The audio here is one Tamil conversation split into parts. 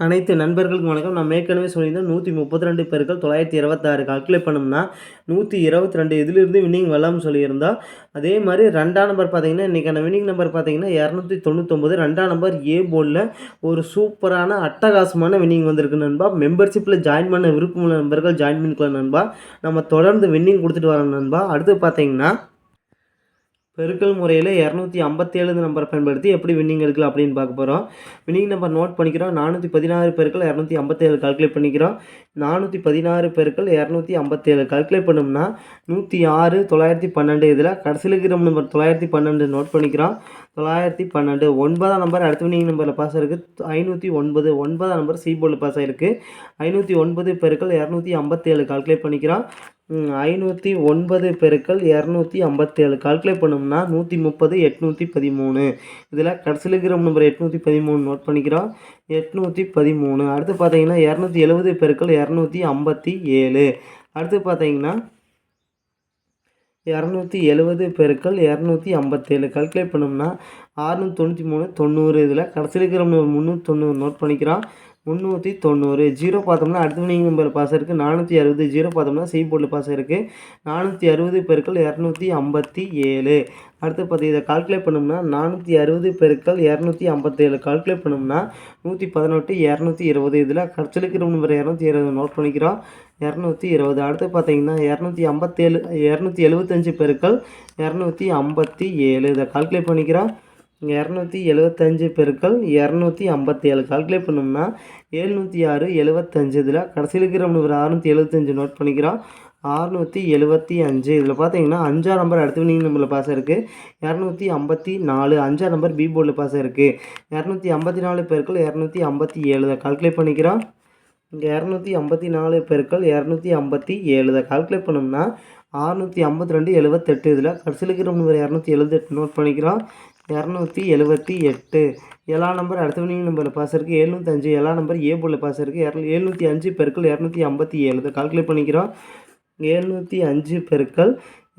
அனைத்து நண்பர்களுக்கும் வணக்கம். நம்ம ஏற்கனவே சொல்லியிருந்தோம் நூற்றி முப்பத்தி ரெண்டு பேருக்கள் தொள்ளாயிரத்தி இருபத்தாறு கால்குலேட் பண்ணோம்னா நூற்றி இருபத்தி ரெண்டு இதிலிருந்து வின்னிங் வரலாம்னு சொல்லியிருந்தோம் அதே மாதிரி ரெண்டாம் நம்பர் பார்த்தீங்கன்னா இன்றைக்கான வின்னிங் நம்பர் பார்த்தீங்கன்னா இரநூத்தி தொண்ணூத்தொம்பது ரெண்டாம் நம்பர் ஏ போர்டில் ஒரு சூப்பரான அட்டகாசமான வின்னிங் வந்திருக்கு நண்பா. மெம்பர்ஷிப்பில் ஜாயின் பண்ண விருப்பமுள்ள நண்பர்கள் ஜாயின் பண்ணிக்கலாம் நண்பா. நம்ம தொடர்ந்து வின்னிங் கொடுத்துட்டு வரோம் நண்பா. அடுத்து பார்த்தீங்கன்னா பெருக்கல் முறையில் இரநூத்தி ஐம்பத்தேழு நம்பரை பயன்படுத்தி எப்படி வின்னிங் எடுக்கலாம் அப்படின்னு பார்க்க போகிறோம் வின்னிங் நம்பர் நோட் பண்ணிக்கிறோம். நானூற்றி பதினாறு பெருக்கள் இரநூத்தி ஐம்பத்தேழு கால்குலேட் பண்ணிக்கிறோம். நானூற்றி பதினாறு பெருக்கள் இரநூத்தி ஐம்பத்தேழு கால்குலேட் பண்ணோம்னா நூற்றி ஆறு தொள்ளாயிரத்தி பன்னெண்டு இதில் கடைசியில் இருக்கிற நம்பர் தொள்ளாயிரத்தி பன்னெண்டு நோட் பண்ணிக்கிறோம். தொள்ளாயிரத்தி பன்னெண்டு ஒன்பதாம் நம்பர் அடுத்த வினிங் நம்பரில் பாஸ் ஆயிருக்கு. ஐநூற்றி ஒன்பது ஒன்பதாம் நம்பர் சி போர்டில் பாஸ் ஆகிருக்கு ஐநூற்றி ஒன்பது பெருக்கள் இரநூத்தி ஐம்பத்தேழு கால்குலேட் பண்ணிக்கிறோம். ஐநூற்றி ஒன்பது பெருக்கள் இரநூத்தி ஐம்பத்தேழு. கால்குலேட் பண்ணோம்னா நூற்றி முப்பது எட்நூற்றி பதிமூணு. இதில் கடைசியில் இருக்கிற நம்பர் எட்நூற்றி பதிமூணு நோட் பண்ணிக்கிறோம். எட்நூற்றி பதிமூணு. அடுத்து பார்த்தீங்கன்னா இரநூத்தி எழுபது பெருக்கள் இரநூத்தி ஐம்பத்தி ஏழு அடுத்து பார்த்தீங்கன்னா இரநூத்தி எழுபது பெருக்கள் இரநூத்தி ஐம்பத்தேழு. கால்குலேட் பண்ணோம்னா ஆறுநூற்றி தொண்ணூற்றி மூணு தொண்ணூறு. இதில் கடைசியில் இருக்கிற முந்நூற்றி தொண்ணூறு நோட் பண்ணிக்கிறோம். முந்நூற்றி தொண்ணூறு. ஜீரோ பார்த்தோம்னா அடுத்த வினிங் நம்பர் பாஸ் இருக்குது நானூற்றி அறுபது. ஜீரோ பார்த்தோம்னா சி போர்டில் பாஸ் இருக்குது நானூற்றி அறுபது பெருக்கள் இரநூத்தி ஐம்பத்தி ஏழு. அடுத்து பார்த்து இதை கால்குலேட் பண்ணோம்னா நானூற்றி அறுபது பெருக்கள் இரநூத்தி ஐம்பத்தேழு. கால்குலேட் பண்ணோம்னா நூற்றி பதினெட்டு இரநூத்தி இருபது. இதில் கடைசிலுக்கிற நம்பர் இரநூத்தி இருபது நோட் பண்ணிக்கிறோம். இரநூத்தி இருபது. அடுத்து பார்த்தீங்கன்னா இரநூத்தி ஐம்பத்தேழு இரநூத்தி எழுபத்தஞ்சு பெருக்கள் இரநூத்தி ஐம்பத்தி ஏழு. இதை கால்குலேட் பண்ணிக்கிறோம். இங்கே இரநூத்தி எழுபத்தஞ்சு பெருக்கள் இரநூத்தி ஐம்பத்தி ஏழு கால்குலேட் பண்ணோம்னா ஏழ்நூற்றி ஆறு எழுபத்தஞ்சு இதில் கடைசியில் இருக்கிற ஒரு அறுநூற்றி எழுபத்தஞ்சு நோட் பண்ணிக்கிறோம் அறுநூற்றி எழுபத்தி அஞ்சு. இதில் பார்த்தீங்கன்னா அஞ்சாம் நம்பர் அடுத்து நீங்கள் நம்பரில் பாஸ் இருக்குது இரநூத்தி ஐம்பத்தி நாலு அஞ்சாம் நம்பர் பி போர்டில் பாஸ் இருக்குது இரநூத்தி ஐம்பத்தி நாலு பெருக்கள் இரநூத்தி ஐம்பத்தி ஏழு கால்குலேட் பண்ணிக்கிறோம் இங்கே இரநூத்தி ஐம்பத்தி நாலு பெருக்கள் இரநூத்தி ஐம்பத்தி ஏழு கால்குலேட் பண்ணோம்னா அறுநூற்றி ஐம்பத்தி ரெண்டு எழுபத்தெட்டு இதில் கடைசியில் இருக்கிற நம்பர் இரநூத்தி எழுபத்தெட்டு நோட் பண்ணிக்கிறோம் இரநூத்தி எழுபத்தி எட்டு. ஏழாம் நம்பர் அடுத்த வினிங் நம்பரில் பாஸ் இருக்குது எழுநூத்தஞ்சு ஏழாம் நம்பர் ஏ போர்டில் பாஸ் இருக்குது இரநூ எழுநூற்றி அஞ்சு பெருக்கள் இரநூத்தி ஐம்பத்தி ஏழு. இதை கால்குலேட் பண்ணிக்கிறோம். எழுநூற்றி அஞ்சு பெருக்கள்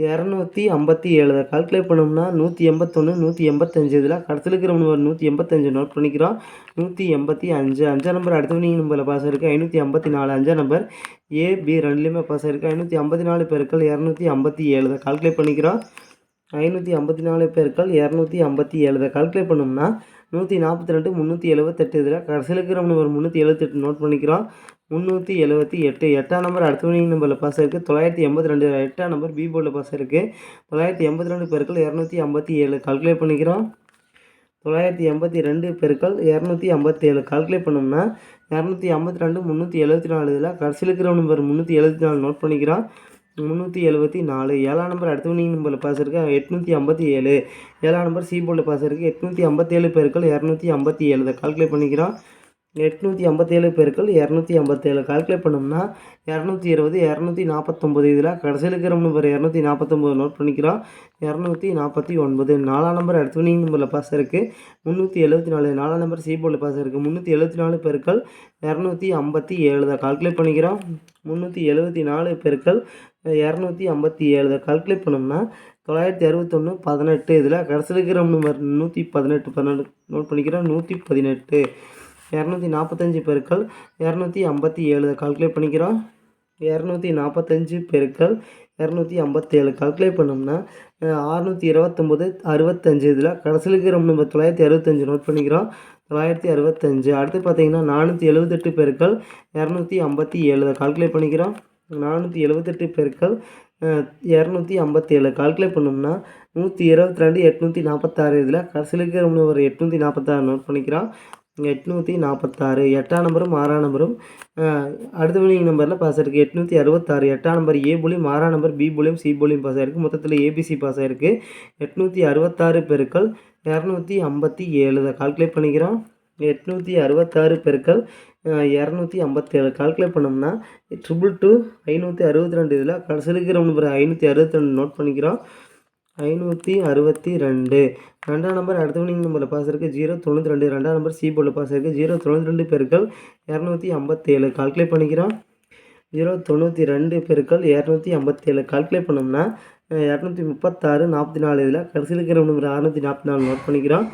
இரநூத்தி ஐம்பத்தி ஏழு. இதை கால்குலேட் பண்ணோம்னா நூற்றி எண்பத்தொன்று நூற்றி எண்பத்தஞ்சு. இதில் கடத்தில் இருக்கிற நம்பர் நூற்றி எண்பத்தஞ்சு நோட் பண்ணிக்கிறோம். நூற்றி எண்பத்தி அஞ்சு. அஞ்சாம் நம்பர் அடுத்த வினிங் நம்பரில் பாஸ் இருக்குது ஐநூற்றி ஐம்பத்தி நாலு. அஞ்சாம் நம்பர் ஏ பி ரெண்டுலேயுமே பாஸ் இருக்குது ஐநூற்றி ஐம்பத்தி நாலு பெருக்கள் இரநூத்தி ஐம்பத்தி ஏழு. இதை கால்குலேட் பண்ணிக்கிறோம். ஐநூற்றி ஐம்பத்தி நாலு பேருக்கள் இரநூத்தி ஐம்பத்தி ஏழு இதை கால்குலேட் பண்ணோம்னா நூற்றி நாற்பத்தி ரெண்டு முந்நூற்றி எழுபத்தெட்டு இதில் கடைசியில் இருக்கிற நம்பர் முந்நூற்றி எழுபத்தெட்டு நோட் பண்ணிக்கிறோம். முந்நூற்றி எழுபத்தி எட்டு எட்டாம் நம்பர் அடுத்த மணி நம்பரில் பாஸ் இருக்குது தொள்ளாயிரத்தி எண்பத்தி ரெண்டு எட்டாம் நம்பர் பி போர்டில் பாஸ் இருக்குது தொள்ளாயிரத்தி எண்பத்தி ரெண்டு பேருக்கள் இரநூத்தி ஐம்பத்தி ஏழு கால்குலேட் பண்ணிக்கிறோம். தொள்ளாயிரத்தி எண்பத்தி ரெண்டு பெருக்கள் இரநூத்தி ஐம்பத்தி ஏழு கால்குலேட் பண்ணோம்னா இரநூத்தி ஐம்பத்தி ரெண்டு முந்நூற்றி எழுபத்தி நாலு இதில் கடைசியில் இருக்கிற நம்பர் முந்நூற்றி எழுபத்தி நாலு நோட் பண்ணிக்கிறோம். முந்நூற்றி எழுபத்தி நாலு. ஏழாம் நம்பர் அடுத்த வினிங் நம்பரில் பாஸ் இருக்குது எட்நூற்றி ஐம்பத்தி ஏழு. ஏழாம் நம்பர் சி போர்டில் பாஸ் இருக்குது எட்நூற்றி ஐம்பத்தேழு பேருக்கள் இரநூத்தி ஐம்பத்தி ஏழு. இதை கால்குலேட் பண்ணிக்கிறோம். எட்நூற்றி ஐம்பத்தேழு பேருக்கள் இரநூத்தி ஐம்பத்தேழு கால்குலேட் பண்ணோம்னா இரநூத்தி இருபது இரநூத்தி நாற்பத்தொம்பது இதில் கடைசியில் இருக்கிற நம்பர் இரநூத்தி நாற்பத்தொம்பது நோட் பண்ணிக்கிறோம். இரநூத்தி நாற்பத்தி ஒன்பது நாலாம் நம்பர் அடுத்த நம்பரில் பாஸ் இருக்குது முந்நூற்றி எழுபத்தி நாலு நாலாம் நம்பர் சி போர்டில் பாஸ் இருக்குது முந்நூற்றி எழுபத்தி நாலு பேருக்கள் இரநூத்தி ஐம்பத்தி ஏழு தான் கால்குலேட் பண்ணிக்கிறோம். முந்நூற்றி எழுபத்தி நாலு பேருக்கள் இரநூத்தி ஐம்பத்தி ஏழு கால்குலேட் பண்ணோம்னா தொள்ளாயிரத்தி அறுபத்தொன்று பதினெட்டு இதில் கடைசியில் இருக்கிற நம்பர் நூற்றி பதினெட்டு பதினெட்டு நோட் பண்ணிக்கிறோம். நூற்றி பதினெட்டு. இரநூத்தி நாற்பத்தஞ்சு பெருக்கள் இரநூத்தி ஐம்பத்தி ஏழு. கால்குலேட் பண்ணிக்கிறோம். இரநூத்தி நாற்பத்தஞ்சு பெருக்கள் இரநூத்தி ஐம்பத்தேழு. கால்குலேட் பண்ணோம்னா அறுநூற்றி இருபத்தொம்போது அறுபத்தஞ்சு. இதில் கடைசியில் இருக்கிற நம்பர் தொள்ளாயிரத்தி அறுபத்தஞ்சு நோட் பண்ணிக்கிறோம். தொள்ளாயிரத்தி அறுபத்தஞ்சு. அடுத்து பார்த்தீங்கன்னா நானூற்றி எழுபத்தெட்டு பெருக்கள் இரநூத்தி ஐம்பத்தி ஏழு. கால்குலேட் பண்ணிக்கிறோம். நானூற்றி எழுபத்தெட்டு பெருக்கள் இரநூத்தி ஐம்பத்தேழு. கால்குலேட் பண்ணோம்னா நூற்றி இருபத்தி ரெண்டு எட்நூற்றி நாற்பத்தாறு. இதில் கடைசியில் இருக்கிற ஒரு எட்நூற்றி நாற்பத்தாறு நோட் பண்ணிக்கிறோம். எட்நூற்றி நாற்பத்தாறு எட்டாம் நம்பரும் ஆறாம் நம்பரும் அடுத்த வினிங் நம்பரில் பாஸ் ஆயிருக்கு. எட்நூற்றி அறுபத்தாறு. எட்டாம் நம்பர் ஏ புலியும் ஆறாம் நம்பர் பி புலியும் சி புலியும் பாஸ் ஆயிருக்கு. மொத்தத்தில் ஏபிசி பாஸ் ஆயிருக்கு. எட்நூற்றி அறுபத்தாறு பெருக்கள் இரநூத்தி ஐம்பத்தி ஏழு இதை கால்குலேட் பண்ணிக்கிறோம். எட்நூற்றி அறுபத்தாறு பெருக்கள் இரநூத்தி ஐம்பத்தேழு. கால்குலேட் பண்ணோம்னா ட்ரிபிள் டூ ஐநூற்றி அறுபத்தி ரெண்டு இதில் கடைசியில் இருக்கிற நம்பர் ஐநூற்றி அறுபத்தி ரெண்டு நோட் பண்ணிக்கிறோம். ஐநூற்றி அறுபத்தி ரெண்டு. ரெண்டாம் நம்பர் அடுத்த வினிங் நம்பரில் பாஸ் இருக்குது ஜீரோ தொண்ணூற்றி ரெண்டு. ரெண்டாம் நம்பர் சி போர்டில் பாஸ் இருக்குது ஜீரோ தொண்ணூற்றி ரெண்டு பெருக்கள் இரநூத்தி ஐம்பத்தேழு. கால்குலேட் பண்ணிக்கிறோம். ஜீரோ தொண்ணூற்றி ரெண்டு பெருக்கள் இரநூத்தி ஐம்பத்தேழு. கால்குலேட் பண்ணோம்னா இரநூத்தி முப்பத்தாறு நாற்பத்தி நாலு இதில் கடைசியில் இருக்கிற நம்பர் அறுநூற்றி நாற்பத்தி நாலு நோட் பண்ணிக்கிறோம்.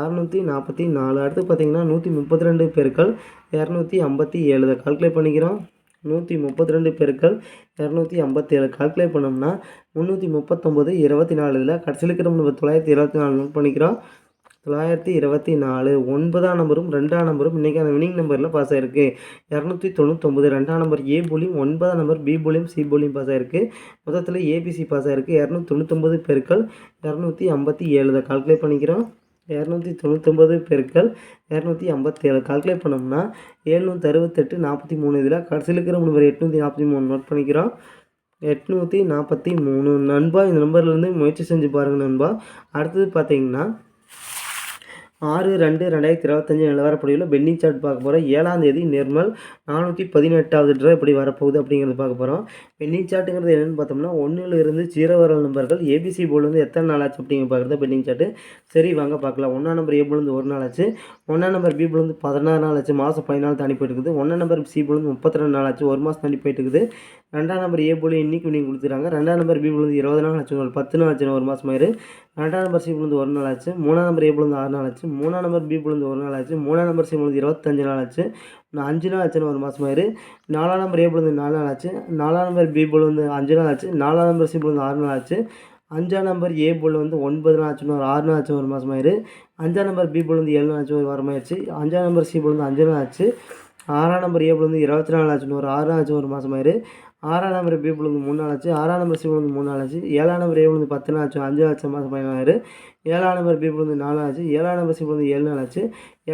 அறநூற்றி நாற்பத்தி நாலு. அடுத்து பார்த்தீங்கன்னா நூற்றி முப்பத்தி ரெண்டு பெருக்கள் இரநூத்தி ஐம்பத்தி ஏழு இதை கால்குலேட் பண்ணிக்கிறோம். நூற்றி முப்பத்தி ரெண்டு பெருக்கள் இரநூத்தி ஐம்பத்தி ஏழு. கால்குலேட் பண்ணோம்னா முந்நூற்றி முப்பத்தொம்போது இருபத்தி நாலு. இதில் கடைசியில் இருக்கிற நம்ம தொள்ளாயிரத்தி இருபத்தி நாலு நோட் பண்ணிக்கிறோம். தொள்ளாயிரத்தி இருபத்தி நாலு. ஒன்பதாம் நம்பரும் ரெண்டாம் நம்பரும் இன்றைக்கான வினிங் நம்பரில் பாஸ் ஆயிருக்கு. இரநூத்தி தொண்ணூத்தொம்பது ரெண்டாம் நம்பர் ஏ போலியும் ஒன்பதாம் நம்பர் பி போலியும் சி போலியும் பாஸ் ஆயிருக்கு. மொத்தத்தில் ஏபிசி பாஸ் ஆயிருக்கு. இரநூத்தி தொண்ணூத்தொம்பது பெருக்கள் இரநூத்தி ஐம்பத்தி ஏழு. கால்குலேட் பண்ணிக்கிறோம். இரநூத்தி தொண்ணூத்தொம்பது பெருக்கள் இரநூத்தி ஐம்பத்தேழு. கால்குலேட் பண்ணோம்னா ஏழ்நூற்றி அறுபத்தெட்டு நாற்பத்தி மூணு. இதில் கடைசியில் இருக்கிற நம்பர் எட்நூற்றி நாற்பத்தி மூணு நோட் பண்ணிக்கிறோம். எட்நூற்றி நாற்பத்தி மூணு. நண்பா இந்த நம்பர்லேருந்து முயற்சி செஞ்சு பாருங்கள் நண்பா. அடுத்தது பார்த்தீங்கன்னா ஆறு ரெண்டு ரெண்டாயிரத்தி இருபத்தஞ்சி நிலவரப்படியில் பெண்டிங் சார்ட் பார்க்க போகிறோம் ஏழாம் தேதி நிர்மல் நானூற்றி பதினெட்டாவது ட்ரா எப்படி வரப்போகுது அப்படிங்கிறது பார்க்க போகிறோம் பெண்டிங் சார்ட்டுங்கிறது என்னென்னு பார்த்தோம்னா ஒன்றிலிருந்து ஜீரோ வரல் நம்பர்கள் ஏபிசி போர்டு வந்து எத்தனை நாள் ஆச்சு அப்படிங்கிற பார்க்குறது பென்னிங் சார்ட்டு. சரி வாங்க பார்க்கலாம். ஒன்றாம் நம்பர் ஏ போலேருந்து ஒரு நாள் ஆச்சு. ஒன்றாம் நம்பர் பி போலேருந்து பதினாறு நாள் ஆச்சு. மாதம் பதினாலு தாண்டி போயிட்டு இருக்குது. ஒன்றாம் நம்பர் சி போலேருந்து முப்பத்தி ரெண்டு நாள் ஆச்சு. ஒரு மாதம் தாண்டி போயிட்டு இருக்குது. ரெண்டாம் நம்பர் ஏ போல இன்னைக்கு நீங்கள் கொடுத்துருக்காங்க ரெண்டாம் நம்பர் பி போலேருந்து இருபது நாள் ஆச்சு ஒரு பத்து நாள் ஆச்சு ஒரு மாதம் ஆயிரு ரெண்டாம் நம்பர் சி போலேருந்து ஒரு நாள் ஆச்சு மூணாம் நம்பர் ஏ போலேருந்து ஆறு நாள் ஆச்சு மூணாம் நம்பர் பி போலேருந்து ஒரு நாள் ஆச்சு மூணாம் நம்பர் சி போலேருந்து இருபத்தஞ்சு நாள் ஆச்சு நான் அஞ்சு நாள் ஆச்சுன்னு ஒரு மாதம் ஆயிரு நாலாம் நம்பர் ஏ போலேருந்து நாலு நாள் ஆச்சு நாலாம் நம்பர் பி போல் வந்து அஞ்சு நாள் ஆச்சு நாலாம் நம்பர் சி போல் ஆறு நாள் ஆச்சு அஞ்சாம் நம்பர் ஏ போல் வந்து ஒன்பது நாள் ஆச்சுன்னு ஒரு ஆறு நாள் ஆச்சு ஒரு மாதம் ஆயிரு அஞ்சாம் நம்பர் பி போல் வந்து ஏழு நாள் ஆச்சு ஒரு வாரம் ஆயிடுச்சு அஞ்சாம் நம்பர் சி போல் வந்து அஞ்சு நாள் ஆச்சு ஆறாம் நம்பர் ஏ வந்து இருபத்தி நாலு ஆச்சுன்னு ஒரு ஆறு ஆச்சு ஒரு மாதம் ஆயிரு. ஆறாம் நம்பர் பி வந்து மூணு நாள் ஆச்சு ஆறாம் நம்பர் சி வந்து மூணு நாள் ஆச்சு ஏழாம் நம்பர் ஏ வந்து பத்து நாள் ஆச்சு அஞ்சு ஆச்சு மாதம் பதினாறு ஏழாம் நம்பர் பி வந்து நாலு ஆச்சு ஏழாம் நம்பர் சி வந்து ஏழு நாள் ஆச்சு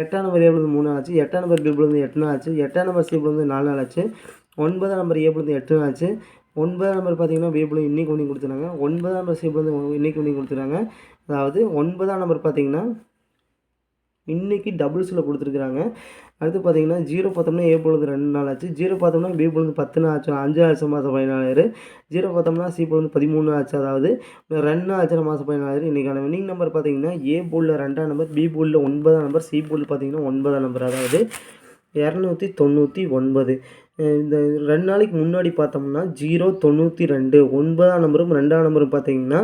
எட்டாம் நம்பர் ஏ வந்து மூணு நாள் ஆச்சு எட்டாம் நம்பர் பி வந்து எட்டு நாள் ஆச்சு எட்டாம் நம்பர் சி வந்து நாலு நாள் ஆச்சு ஒன்பதாம் நம்பர் ஏ வந்து எட்டு நாள் ஆச்சு. ஒன்பதாம் நம்பர் பார்த்தீங்கன்னா பி போல் இன்னைக்கு ஒன்றி கொடுத்துருக்காங்க. ஒன்பதாம் நம்பர் சி வந்து இன்னைக்கு கொடுத்துருக்காங்க. அதாவது ஒன்பதாம் நம்பர் பார்த்தீங்கன்னா இன்றைக்கி டபுள்ஸில் கொடுத்துருக்குறாங்க. அடுத்து பார்த்தீங்கன்னா ஜீரோ பார்த்தோம்னா ஏ பொழுது ரெண்டு நாள் ஆச்சு. ஜீரோ பார்த்தோம்னா பி பொழுது பத்து நாள் ஆச்சு. அஞ்சு ஆச்சு மாதம் பதினாலாயிரு ஜீரோ பார்த்தோம்னா சி பொழுது பதிமூணு ஆச்சு. அதாவது ரெண்டு ஆச்சு மாதம் பதினாலாயிரம் இன்றைக்கான வின்னிங் நம்பர் பார்த்தீங்கன்னா ஏ போலில் ரெண்டாம் நம்பர் பி போலில் ஒன்பதாம் நம்பர் சி போல் பார்த்தீங்கன்னா ஒன்பதாம் நம்பர் அதாவது இரநூத்தி தொண்ணூற்றி ஒன்பது. இந்த ரெண்டு நாளைக்கு முன்னாடி பார்த்தோம்னா ஜீரோ தொண்ணூற்றி ரெண்டு. ஒன்பதாம் நம்பரும் ரெண்டாம் நம்பரும் பார்த்தீங்கன்னா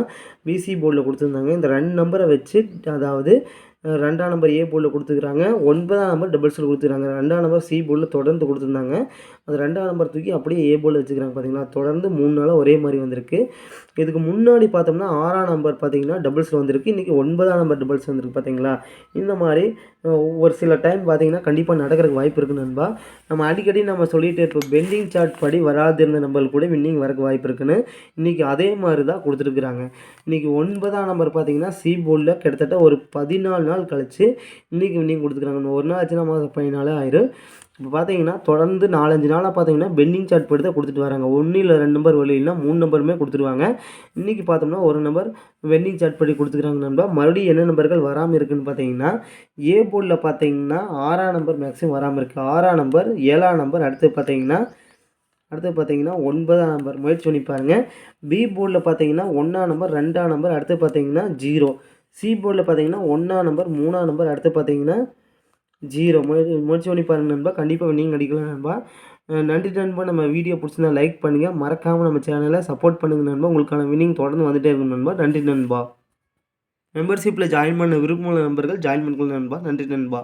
பிசி போர்டில் கொடுத்துருந்தாங்க. இந்த ரெண்டு நம்பரை வச்சு அதாவது ரெண்டாம் நம்பர் ஏ போர்டில் கொடுத்துருக்காங்க ஒன்பதாம் நம்பர் டபுள் கொடுத்துருக்காங்க. ரெண்டாம் நம்பர் சி போர்டில் தொடர்ந்து கொடுத்துருந்தாங்க. அது ரெண்டாம் நம்பர் தூக்கி அப்படியே ஏ போல் வச்சுக்கிறாங்க பார்த்தீங்களா தொடர்ந்து மூணு நாளாக ஒரே மாதிரி வந்திருக்கு. இதுக்கு முன்னாடி பார்த்தோம்னா ஆறாம் நம்பர் பார்த்தீங்கன்னா டபுள்ஸ் வந்திருக்கு. இன்றைக்கி ஒன்பதாம் நம்பர் டபுள்ஸ் வந்திருக்கு பார்த்தீங்களா இந்த மாதிரி ஒரு சில டைம் பார்த்தீங்கன்னா கண்டிப்பாக நடக்கிறதுக்கு வாய்ப்பு இருக்குது நண்பா. நம்ம அடிக்கடி நம்ம சொல்லிகிட்டே இருப்போம் பெண்டிங் சார்ட் படி வராதிருந்த நம்பர்கள் கூட வின்னிங் வரக்கு வாய்ப்பு இருக்குன்னு. இன்றைக்கி அதே மாதிரி தான் கொடுத்துருக்குறாங்க. இன்றைக்கி ஒன்பதாம் நம்பர் பார்த்தீங்கன்னா சி போர்டில் கிட்டத்தட்ட ஒரு பதினாலு நாள் கழித்து இன்றைக்கி வின்னிங் கொடுத்துருக்குறாங்க. ஒரு நாள் ஆச்சுன்னா மாதம் பதினாலே ஆயிரும். இப்போ பார்த்தீங்கன்னா தொடர்ந்து நாலஞ்சு நாளாக பார்த்தீங்கன்னா பெண்டிங் சார்ட் படி தான் கொடுத்துட்டு வராங்க. ஒன்று இல்லை ரெண்டு நம்பர் வெளியில்னா மூணு நம்பருமே கொடுத்துருவாங்க. இன்றைக்கி பார்த்தோம்னா ஒரு நம்பர் வெண்டிங் சார்ட் படி கொடுத்துக்கிறாங்க நண்பா. மறுபடியும் என்ன நம்பர்கள் வராமல் இருக்குதுன்னு பார்த்தீங்கன்னா ஏ போர்டில் பார்த்தீங்கன்னா ஆறாம் நம்பர் மேக்ஸிமம் வராமல் இருக்குது ஆறாம் நம்பர் ஏழாம் நம்பர் அடுத்து பார்த்தீங்கன்னா அடுத்து பார்த்தீங்கன்னா ஒன்பதாம் நம்பர். முயற்சி பண்ணி பாருங்கள் பி போர்டில் பார்த்தீங்கன்னா ஒன்றாம் நம்பர் ரெண்டாம் நம்பர் அடுத்து பார்த்தீங்கன்னா ஜீரோ. சி போர்டில் பார்த்தீங்கன்னா ஒன்றாம் நம்பர் மூணாம் நம்பர் அடுத்து பார்த்தீங்கன்னா ஜீரோ. முயற்சி முயற்சி பண்ணி பாருங்கள் நண்பா. கண்டிப்பாக நீங்கள் அடிக்கலாம் நண்பா. நன்றி நண்பா. நம்ம வீடியோ பிடிச்சிருந்தா லைக் பண்ணுங்கள் மறக்காமல் நம்ம சேனலை சப்போர்ட் பண்ணுங்கள் நண்பா. உங்களுக்கான வினிங் தொடர்ந்து வந்துகிட்டே இருக்கும் நண்பா. நன்றி நண்பா. மெம்பர்ஷிப்பில் ஜாயின் பண்ண விருப்பமுள்ள நண்பர்கள் ஜாயின் பண்ணிக்கலாம் நண்பா. நன்றி நண்பா.